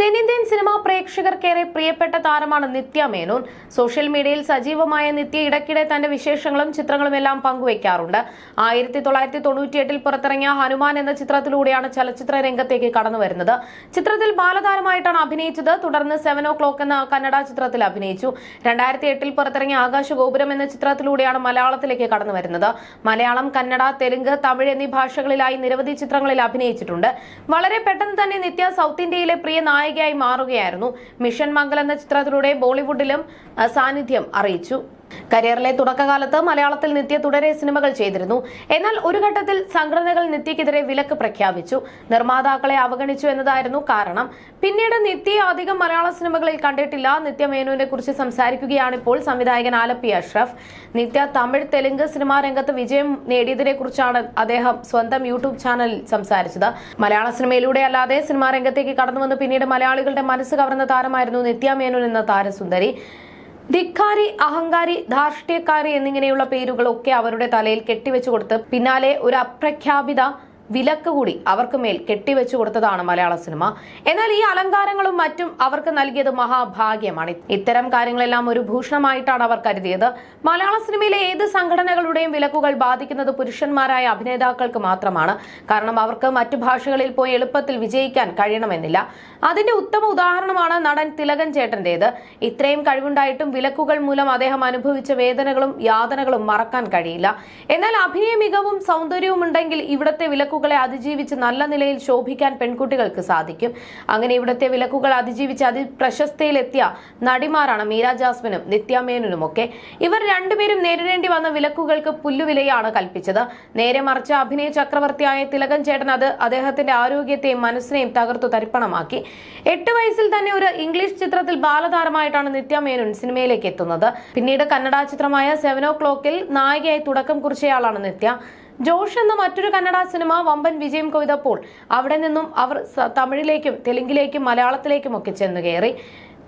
തെന്നിന്ത്യൻ സിനിമാ പ്രേക്ഷകർക്കേറെ പ്രിയപ്പെട്ട താരമാണ് നിത്യ മേനോൻ. സോഷ്യൽ മീഡിയയിൽ സജീവമായ നിത്യ ഇടയ്ക്കിടെ തന്റെ വിശേഷങ്ങളും ചിത്രങ്ങളും എല്ലാം പങ്കുവയ്ക്കാറുണ്ട് ആയിരത്തി തൊള്ളായിരത്തി തൊണ്ണൂറ്റിയെട്ടിൽ പുറത്തിറങ്ങിയ ഹനുമാൻ എന്ന ചിത്രത്തിലൂടെയാണ് ചലച്ചിത്ര രംഗത്തേക്ക് കടന്നു വരുന്നത്. ചിത്രത്തിൽ ബാലതാരമായിട്ടാണ് അഭിനയിച്ചത്. തുടർന്ന് സെവൻ ഓ ക്ലോക്ക് എന്ന കന്നഡ ചിത്രത്തിൽ അഭിനയിച്ചു. രണ്ടായിരത്തി എട്ടിൽ പുറത്തിറങ്ങിയ ആകാശഗോപുരം എന്ന ചിത്രത്തിലൂടെയാണ് മലയാളത്തിലേക്ക് കടന്നു വരുന്നത്. മലയാളം കന്നഡ തെലുങ്ക് തമിഴ് എന്നീ ഭാഷകളിലായി നിരവധി ചിത്രങ്ങളിൽ അഭിനയിച്ചിട്ടുണ്ട്. വളരെ പെട്ടെന്ന് തന്നെ നിത്യ സൗത്ത് ഇന്ത്യയിലെ പ്രിയ നായികയായി മാറുകയായിരുന്നു. മിഷൻ മംഗൾ എന്ന ചിത്രത്തിലൂടെ ബോളിവുഡിലും സാന്നിധ്യം അറിയിച്ചു. കരിയറിലെ തുടക്കകാലത്ത് മലയാളത്തിൽ നിത്യ തുടരെ സിനിമകൾ ചെയ്തിരുന്നു. എന്നാൽ ഒരു ഘട്ടത്തിൽ സംഘടനകൾ നിത്യക്കെതിരെ വിലക്ക് പ്രഖ്യാപിച്ചു. നിർമ്മാതാക്കളെ അവഗണിച്ചു എന്നതായിരുന്നു കാരണം. പിന്നീട് നിത്യ അധികം മലയാള സിനിമകളിൽ കണ്ടിട്ടില്ല. നിത്യ കുറിച്ച് സംസാരിക്കുകയാണിപ്പോൾ സംവിധായകൻ ആലപ്പി അഷ്റഫ്. നിത്യ തമിഴ് തെലുങ്ക് സിനിമാ രംഗത്ത് വിജയം നേടിയതിനെ കുറിച്ചാണ് അദ്ദേഹം സ്വന്തം യൂട്യൂബ് ചാനലിൽ സംസാരിച്ചത്. മലയാള സിനിമയിലൂടെ അല്ലാതെ സിനിമാ രംഗത്തേക്ക് കടന്നുവന്ന് പിന്നീട് മലയാളികളുടെ മനസ്സ് കവർന്ന താരമായിരുന്നു നിത്യ മേനോൻ എന്ന താരസുന്ദരി. ധിക്കാരി അഹങ്കാരി ധാർഷ്ട്യക്കാരി എന്നിങ്ങനെയുള്ള പേരുകളൊക്കെ അവരുടെ തലയിൽ കെട്ടിവെച്ചു കൊടുത്ത് പിന്നാലെ ഒരു അപ്രഖ്യാപിത വിലക്ക് കൂടി അവർക്ക് മേൽ കെട്ടിവെച്ചു കൊടുത്തതാണ് മലയാള സിനിമ. എന്നാൽ ഈ അലങ്കാരങ്ങളും മറ്റും അവർക്ക് നൽകിയത് മഹാഭാഗ്യമാണ്. ഇത്തരം കാര്യങ്ങളെല്ലാം ഒരു ഭൂഷണമായിട്ടാണ് അവർ കരുതിയത്. മലയാള സിനിമയിലെ ഏത് സംഘടനകളുടെയും വിലക്കുകൾ ബാധിക്കുന്നത് പുരുഷന്മാരായ അഭിനേതാക്കൾക്ക് മാത്രമാണ്. കാരണം അവർക്ക് മറ്റു ഭാഷകളിൽ പോയി എളുപ്പത്തിൽ വിജയിക്കാൻ കഴിയണമെന്നില്ല. അതിന്റെ ഉത്തമ ഉദാഹരണമാണ് നടൻ തിലകൻ ചേട്ടന്റേത്. ഇത്രയും കഴിവുണ്ടായിട്ടും വിലക്കുകൾ മൂലം അദ്ദേഹം അനുഭവിച്ച വേദനകളും യാതനകളും മറക്കാൻ കഴിയില്ല. എന്നാൽ അഭിനയ മികവും സൗന്ദര്യവും ഉണ്ടെങ്കിൽ ഇവിടുത്തെ വിലക്കുകളെ അതിജീവിച്ച് നല്ല നിലയിൽ ശോഭിക്കാൻ പെൺകുട്ടികൾക്ക് സാധിക്കും. അങ്ങനെ ഇവിടുത്തെ വിലക്കുകൾ അതിജീവിച്ച് അതിപ്രശസ്തയിലെത്തിയ നടിമാരാണ് മീര ജാസ്മിനും നിത്യാമേനനും ഒക്കെ ഇവർ രണ്ടുപേരും നേരിടേണ്ടി വന്ന വിലക്കുകൾക്ക് പുല്ലുവിലയാണ് കൽപ്പിച്ചത്. നേരെ മറിച്ച് അഭിനയ ചക്രവർത്തിയായ തിലകൻ ചേട്ടൻ അത് അദ്ദേഹത്തിന്റെ ആരോഗ്യത്തെയും മനസ്സിനെയും തകർത്തു തരിപ്പണമാക്കി. എട്ട് വയസ്സിൽ തന്നെ ഒരു ഇംഗ്ലീഷ് ചിത്രത്തിൽ ബാലതാരമായിട്ടാണ് നിത്യ മേനോൻ സിനിമയിലേക്ക് എത്തുന്നത്. പിന്നീട് കന്നഡ ചിത്രമായ സെവൻ ഓ ക്ലോക്കിൽ നായികയായി തുടക്കം കുറിച്ചയാളാണ് നിത്യ. ജോഷ് എന്ന മറ്റൊരു കന്നഡ സിനിമ വമ്പൻ വിജയം കൊയ്തപ്പോൾ അവിടെ നിന്നും അവർ തമിഴിലേക്കും തെലുങ്കിലേക്കും മലയാളത്തിലേക്കും ഒക്കെ ചെന്നു കയറി.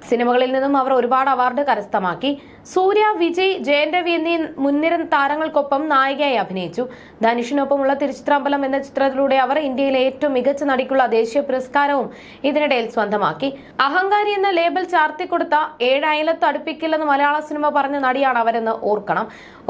സിനിമകളിൽ നിന്നും അവർ ഒരുപാട് അവാർഡ് കരസ്ഥമാക്കി. സൂര്യ വിജയ് ജയൻ രവി എന്നീ മുൻനിര താരങ്ങൾക്കൊപ്പം നായികയായി അഭിനയിച്ചു. ധനുഷിനൊപ്പമുള്ള തിരുച്ചിത്രാമ്പലം എന്ന ചിത്രത്തിലൂടെ അവർ ഇന്ത്യയിലെ ഏറ്റവും മികച്ച നടിക്കുള്ള ദേശീയ പുരസ്കാരവും ഇതിനിടയിൽ സ്വന്തമാക്കി. അഹങ്കാരി എന്ന ലേബൽ ചാർത്തിക്കൊടുത്ത ഏഴയലത്ത് അടുപ്പിക്കില്ലെന്ന് മലയാള സിനിമ പറഞ്ഞ നടിയാണ് അവരെന്ന് ഓർക്കണം.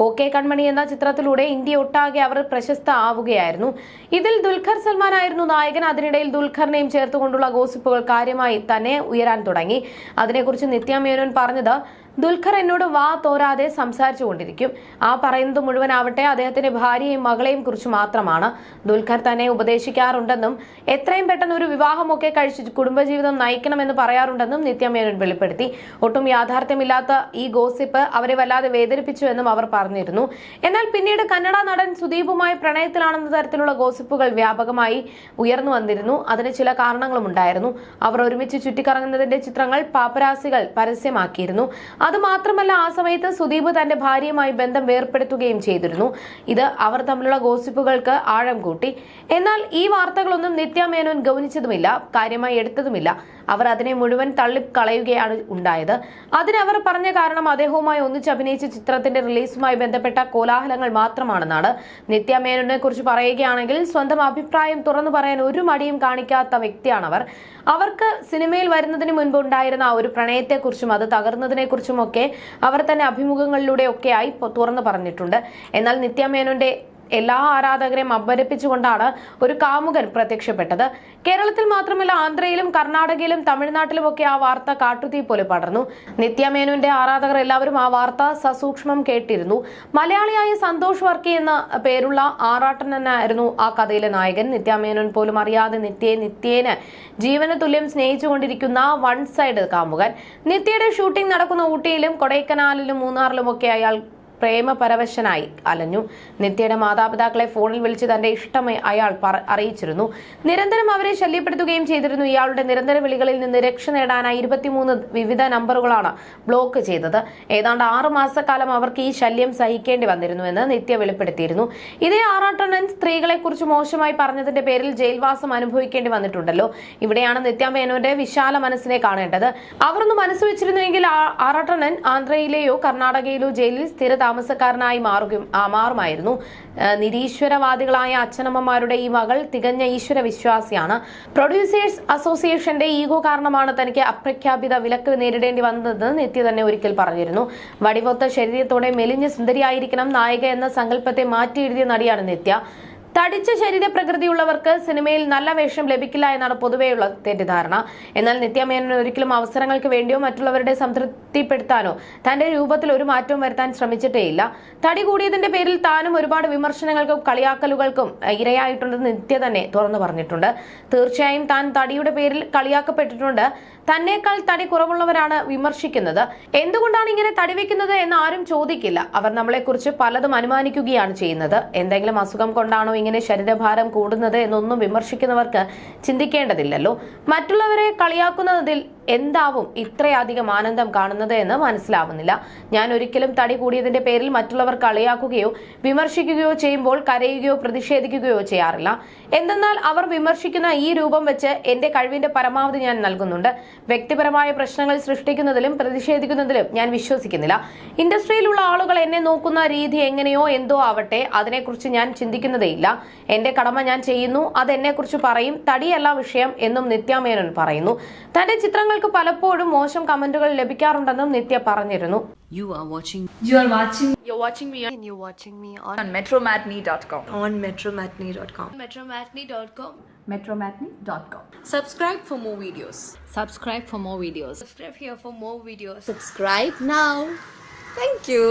ഓക്കെ കൺമണി എന്ന ചിത്രത്തിലൂടെ ഇന്ത്യ ഒട്ടാകെ അവർ പ്രശസ്ത ആവുകയായിരുന്നു. ഇതിൽ ദുൽഖർ സൽമാൻ ആയിരുന്നു നായകൻ. അതിനിടയിൽ ദുൽഖറിനെയും ചേർത്തുകൊണ്ടുള്ള ഗോസിപ്പുകൾ കാര്യമായി തന്നെ ഉയരാൻ തുടങ്ങി. അതിനെക്കുറിച്ച് നിത്യ മേനോൻ പറഞ്ഞത് ദുൽഖർ എന്നോട് വാ തോരാതെ സംസാരിച്ചു കൊണ്ടിരിക്കും ആ പറയുന്നത് മുഴുവൻ മുഴുവനാവട്ടെ അദ്ദേഹത്തിന്റെ ഭാര്യയും മകളെയും കുറിച്ച് മാത്രമാണ്. ദുൽഖർ തന്നെ ഉപദേശിക്കാറുണ്ടെന്നും എത്രയും പെട്ടെന്ന് ഒരു വിവാഹമൊക്കെ കഴിച്ച് കുടുംബജീവിതം നയിക്കണമെന്ന് പറയാറുണ്ടെന്നും നിത്യമേനോൻ വെളിപ്പെടുത്തി. ഒട്ടും യാഥാർത്ഥ്യമില്ലാത്ത ഈ ഗോസിപ്പ് അവരെ വല്ലാതെ വേദനിപ്പിച്ചു എന്നും അവർ പറഞ്ഞിരുന്നു. എന്നാൽ പിന്നീട് കന്നഡ നടൻ സുദീപുമായി പ്രണയത്തിലാണെന്ന തരത്തിലുള്ള ഗോസിപ്പുകൾ വ്യാപകമായി ഉയർന്നു വന്നിരുന്നു. അതിന് ചില കാരണങ്ങളും ഉണ്ടായിരുന്നു അവർ ഒരുമിച്ച് ചുറ്റിക്കറങ്ങുന്നതിന്റെ ചിത്രങ്ങൾ പാപ്പരാസികൾ പരസ്യമാക്കിയിരുന്നു. അത് മാത്രമല്ല ആ സമയത്ത് സുദീപ് തന്റെ ഭാര്യയുമായി ബന്ധം വേർപ്പെടുത്തുകയും ചെയ്തിരുന്നു. ഇത് അവർ തമ്മിലുള്ള ഗോസിപ്പുകൾക്ക് ആഴം കൂട്ടി. എന്നാൽ ഈ വാർത്തകളൊന്നും നിത്യ മേനോൻ ഗൗനിച്ചതുമില്ല കാര്യമായി എടുത്തതുമില്ല. അവർ അതിനെ മുഴുവൻ തള്ളിക്കളയുകയാണ് ഉണ്ടായത്. അതിനവർ പറഞ്ഞ കാരണം അദ്ദേഹവുമായി ഒന്നിച്ച് അഭിനയിച്ച ചിത്രത്തിന്റെ റിലീസുമായി ബന്ധപ്പെട്ട കോലാഹലങ്ങൾ മാത്രമാണെന്നാണ് നിത്യ മേനോനെ കുറിച്ച് പറയുകയാണെങ്കിൽ സ്വന്തം അഭിപ്രായം തുറന്നു പറയാൻ ഒരു മടിയും കാണിക്കാത്ത വ്യക്തിയാണവർ. അവർക്ക് സിനിമയിൽ വരുന്നതിന് മുൻപ് ഉണ്ടായിരുന്ന ആ ഒരു പ്രണയത്തെക്കുറിച്ചും അത് തകർന്നതിനെക്കുറിച്ചും ഒക്കെ അവർ തന്നെ അഭിമുഖങ്ങളിലൂടെ ഒക്കെയായി തുറന്നു പറഞ്ഞിട്ടുണ്ട്. എന്നാൽ നിത്യ മേനോന്റെ എല്ലാ ആരാധകരെയും അമ്പരപ്പിച്ചുകൊണ്ടാണ് ഒരു കാമുകൻ പ്രത്യക്ഷപ്പെട്ടത്. കേരളത്തിൽ മാത്രമല്ല ആന്ധ്രയിലും കർണാടകയിലും തമിഴ്നാട്ടിലും ഒക്കെ ആ വാർത്ത കാട്ടുതീ പോലെ പടർന്നു. നിത്യമേനുവിന്റെ ആരാധകർ എല്ലാവരും ആ വാർത്ത സസൂക്ഷ്മം കേട്ടിരുന്നു. മലയാളിയായ സന്തോഷ് വർക്കി എന്ന പേരുള്ള ആറാട്ടൻ ആറാട്ടനായിരുന്നു ആ കഥയിലെ നായകൻ. നിത്യമേനോൻ പോലും അറിയാതെ നിത്യയെ നിത്യേന് ജീവന തുല്യം സ്നേഹിച്ചുകൊണ്ടിരിക്കുന്ന വൺ സൈഡ് കാമുകൻ. നിത്യയുടെ ഷൂട്ടിംഗ് നടക്കുന്ന ഊട്ടിയിലും കൊടൈക്കനാലിലും മൂന്നാറിലും ഒക്കെ അയാൾ പ്രേമപരവശനായി അലഞ്ഞു. നിത്യയുടെ മാതാപിതാക്കളെ ഫോണിൽ വിളിച്ച് തന്റെ ഇഷ്ടമേ അയാൾ അറിയിച്ചിരുന്നു. നിരന്തരം അവരെ ശല്യപ്പെടുത്തുകയും ചെയ്തിരുന്നു. ഇയാളുടെ നിരന്തര വിളികളിൽ നിന്ന് രക്ഷ നേടാനായി ഇരുപത്തിമൂന്ന് വിവിധ നമ്പറുകളാണ് ബ്ലോക്ക് ചെയ്തത്. ഏതാണ്ട് ആറു മാസക്കാലം അവർക്ക് ഈ ശല്യം സഹിക്കേണ്ടി വന്നിരുന്നുവെന്ന് നിത്യ വെളിപ്പെടുത്തിയിരുന്നു. ഇതേ ആറാട്ടണ്ണൻ സ്ത്രീകളെ കുറിച്ച് മോശമായി പറഞ്ഞതിന്റെ പേരിൽ ജയിൽവാസം അനുഭവിക്കേണ്ടി വന്നിട്ടുണ്ടല്ലോ. ഇവിടെയാണ് നിത്യ മേനോന്റെ വിശാല മനസ്സിനെ കാണേണ്ടത്. അവർ ഒന്ന് മനസ്സ് വെച്ചിരുന്നുവെങ്കിൽ ആറാട്ടണ്ണൻ ആന്ധ്രയിലെയോ കർണാടകയിലോ ജയിലിൽ സ്ഥിര താമസക്കാരനായി മാറുകയും മാറുമായിരുന്നു. നിരീശ്വരവാദികളായ അച്ഛനമ്മമാരുടെ ഈ മകൾ തികഞ്ഞ ഈശ്വര വിശ്വാസിയാണ് പ്രൊഡ്യൂസേഴ്സ് അസോസിയേഷന്റെ ഈഗോ കാരണമാണ് തനിക്ക് അപ്രഖ്യാപിത വിലക്ക് നേരിടേണ്ടി വന്നതെന്ന് നിത്യ തന്നെ ഒരിക്കൽ പറഞ്ഞിരുന്നു. വടിവൊത്ത ശരീരത്തോടെ മെലിഞ്ഞ സുന്ദരിയായിരിക്കണം നായിക എന്ന സങ്കല്പത്തെ മാറ്റി എഴുതിയ നടിയാണ് നിത്യ. തടിച്ച ശരീര പ്രകൃതിയുള്ളവർക്ക് സിനിമയിൽ നല്ല വേഷം ലഭിക്കില്ല എന്നാണ് പൊതുവെയുള്ള തെറ്റിദ്ധാരണ. എന്നാൽ നിത്യമേനൻ ഒരിക്കലും അവസരങ്ങൾക്ക് വേണ്ടിയോ മറ്റുള്ളവരുടെ സംതൃപ്തിപ്പെടുത്താനോ തന്റെ രൂപത്തിൽ ഒരു മാറ്റവും വരുത്താൻ ശ്രമിച്ചിട്ടേയില്ല. തടി കൂടിയതിന്റെ പേരിൽ താനും ഒരുപാട് വിമർശനങ്ങൾക്കും കളിയാക്കലുകൾക്കും ഇരയായിട്ടുണ്ടെന്ന് നിത്യ തന്നെ തുറന്നു പറഞ്ഞിട്ടുണ്ട്. തീർച്ചയായും താൻ തടിയുടെ പേരിൽ കളിയാക്കപ്പെട്ടിട്ടുണ്ട്. തന്നേക്കാൾ തടി കുറവുള്ളവരാണ് വിമർശിക്കുന്നത്. എന്തുകൊണ്ടാണ് ഇങ്ങനെ തടി വെക്കുന്നത് എന്ന് ആരും ചോദിക്കില്ല. അവർ നമ്മളെക്കുറിച്ച് പലതും അനുമാനിക്കുകയാണ് ചെയ്യുന്നത്. എന്തെങ്കിലും അസുഖം കൊണ്ടാണോ ഇങ്ങനെ ശരീരഭാരം കൂടുന്നത് എന്നൊന്നും വിമർശിക്കുന്നവർക്ക് ചിന്തിക്കേണ്ടതില്ലല്ലോ. മറ്റുള്ളവരെ കളിയാക്കുന്നതിൽ എന്താവും ഇത്രയധികം ആനന്ദം കാണുന്നത് എന്ന് മനസ്സിലാവുന്നില്ല. ഞാൻ ഒരിക്കലും തടി കൂടിയതിന്റെ പേരിൽ മറ്റുള്ളവർ കളിയാക്കുകയോ വിമർശിക്കുകയോ ചെയ്യുമ്പോൾ കരയുകയോ പ്രതിഷേധിക്കുകയോ ചെയ്യാറില്ല. എന്തെന്നാൽ അവർ വിമർശിക്കുന്ന ഈ രൂപം വെച്ച് എന്റെ കഴിവിന്റെ പരമാവധി ഞാൻ നൽകുന്നുണ്ട്. വ്യക്തിപരമായ പ്രശ്നങ്ങൾ സൃഷ്ടിക്കുന്നതിലും പ്രതിഷേധിക്കുന്നതിലും ഞാൻ വിശ്വസിക്കുന്നില്ല. ഇൻഡസ്ട്രിയിലുള്ള ആളുകൾ എന്നെ നോക്കുന്ന രീതി എങ്ങനെയോ എന്തോ ആവട്ടെ അതിനെക്കുറിച്ച് ഞാൻ ചിന്തിക്കുന്നതേയില്ല. എന്റെ കടമ ഞാൻ ചെയ്യുന്നു അത് എന്നെക്കുറിച്ച് പറയും. തടിയല്ല വിഷയം എന്നും നിത്യാമേനോൻ പറയുന്നു. തന്റെ ചിത്രങ്ങൾക്ക് പലപ്പോഴും മോശം കമന്റുകൾ ലഭിക്കാറുണ്ടെന്നും നിത്യ പറഞ്ഞിരുന്നു You are watching You are watching You're watching me on, you're watching me on, on metromatney.com. on metromatney.com. metromatney.com. Metromatney.com. Subscribe for more videos. Subscribe for more videos. Subscribe here for more videos. Subscribe now. Thank you.